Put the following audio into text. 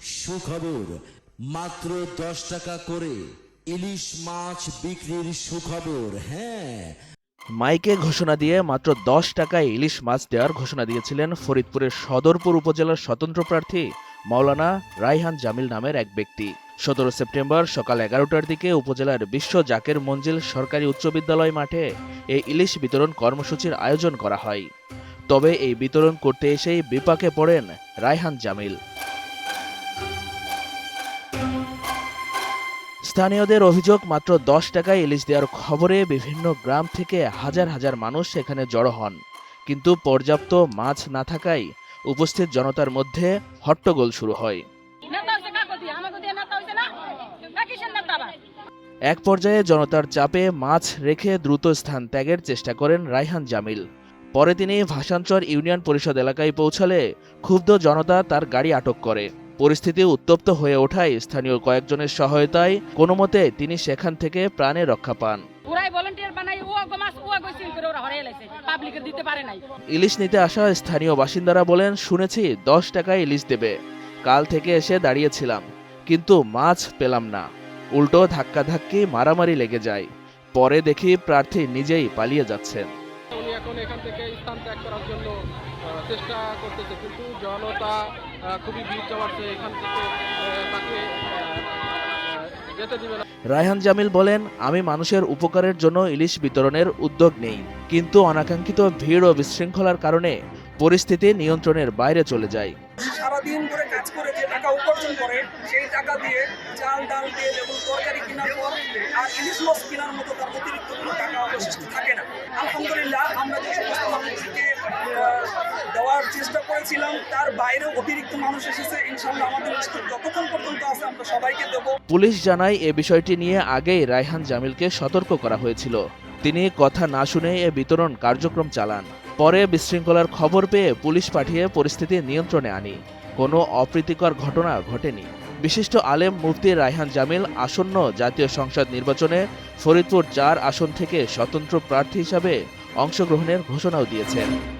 সুখবর। মাত্র দশ টাকা করে ইলিশ মাছ বিক্রির সুখবর হ্যাঁ। মাইকে ঘোষণা দিয়ে মাত্র দশ টাকায় ইলিশ মাছ দেওয়ার ঘোষণা দিয়েছিলেন ফরিদপুরের সদরপুর উপজেলার স্বতন্ত্র প্রার্থী মাওলানা রাইহান জামিল নামের এক ব্যক্তি। সতেরো সেপ্টেম্বর সকাল এগারোটার দিকে উপজেলার বিশ্ব জাকের মঞ্জিল সরকারি উচ্চ বিদ্যালয় মাঠে এই ইলিশ বিতরণ কর্মসূচির আয়োজন করা হয়। তবে এই বিতরণ করতে এসেই বিপাকে পড়েন রায়হান জামিল। স্থানীয়দের অভিযোগ মাত্র দশ টাকায় ইলিশ দেওয়ার খবরে বিভিন্ন গ্রাম থেকে হাজার হাজার মানুষ সেখানে জড়ো হন। কিন্তু পর্যাপ্ত মাছ না থাকায় উপস্থিত জনতার মধ্যে হট্টগোল শুরু হয়। এক পর্যায়ে জনতার চাপে মাছ রেখে দ্রুত স্থান ত্যাগের চেষ্টা করেন রায়হান জামিল। পরে তিনি ভাষাঞ্চর ইউনিয়ন পরিষদ এলাকায় পৌঁছালে ক্ষুব্ধ জনতা তার গাড়ি আটক করে। পরিস্থিতি উত্তপ্ত হয়ে ওঠায় স্থানীয় কয়েকজনের সহায়তায় কোনো মতে তিনি সেখান থেকে প্রাণে রক্ষা পান। ইলিশ নিতে আসা স্থানীয় বাসিন্দারা বলেন শুনেছি দশ টাকায় ইলিশ দেবে। কাল থেকে এসে দাঁড়িয়েছিলাম কিন্তু মাছ পেলাম না। উল্টো ধাক্কাধাক্কি মারামারি লেগে যায়। পরে দেখি প্রার্থী নিজেই পালিয়ে যাচ্ছেন। এখন এখান থেকে স্থান ত্যাগ করার জন্য চেষ্টা করতেছে। কিন্তু জনতা খুবই ভিড় জমাচ্ছে এখান থেকে তাকে যেতে দিবে না। রায়হান জামিল বলেন আমি মানুষের উপকারের জন্য ইলিশ বিতরণের উদ্যোগ নেই কিন্তু অনাকাঙ্ক্ষিত ভিড় ও বিশৃঙ্খলার কারণে পরিস্থিতি নিয়ন্ত্রণের বাইরে চলে যায়। সারাদিন ধরে কাজ করে যে টাকা উপার্জন করে সেই টাকা দিয়ে চাল ডাল দিয়ে যেমন তরকারি কেনার পর আর ইলিশ মাছ কেনার মতো তার অতিরিক্ত কোনো টাকা অবশিষ্ট থাকে না আলহামদুলিল্লাহ আমরা যে সমস্ত মানুষকে আহ, দেওয়ার পুলিশ জানায়, এ বিষয়টি নিয়ে আগেই রায়হান জামিলকে সতর্ক করা হয়েছিল। তিনি কথা না শুনে এ বিতরণ কার্যক্রম চালান। পরে বিশৃঙ্খলার খবর পেয়ে পুলিশ পাঠিয়ে পরিস্থিতি নিয়ন্ত্রণে আনি। কোনো অপ্রীতিকর ঘটনা ঘটেনি। বিশিষ্ট আলেম মুফতি রায়হান জামিল আসন্ন জাতীয় সংসদ নির্বাচনে ফরিদপুর চার আসন থেকে স্বতন্ত্র প্রার্থী হিসাবে অংশগ্রহণের ঘোষণাও দিয়েছেন।